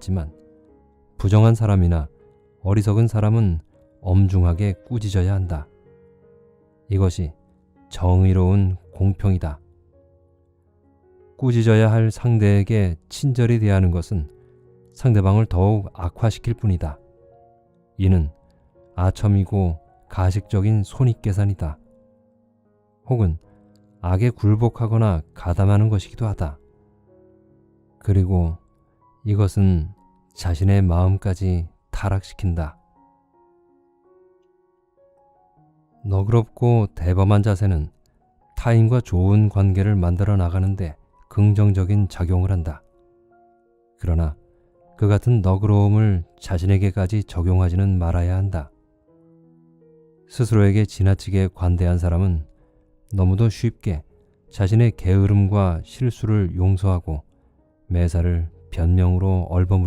있지만 부정한 사람이나 어리석은 사람은 엄중하게 꾸짖어야 한다. 이것이 정의로운 공평이다. 꾸짖어야 할 상대에게 친절히 대하는 것은 상대방을 더욱 악화시킬 뿐이다. 이는 아첨이고 가식적인 손익계산이다. 혹은 악에 굴복하거나 가담하는 것이기도 하다. 그리고 이것은 자신의 마음까지 타락시킨다. 너그럽고 대범한 자세는 타인과 좋은 관계를 만들어 나가는데 긍정적인 작용을 한다. 그러나 그 같은 너그러움을 자신에게까지 적용하지는 말아야 한다. 스스로에게 지나치게 관대한 사람은 너무도 쉽게 자신의 게으름과 실수를 용서하고 매사를 변명으로 얼버무린다.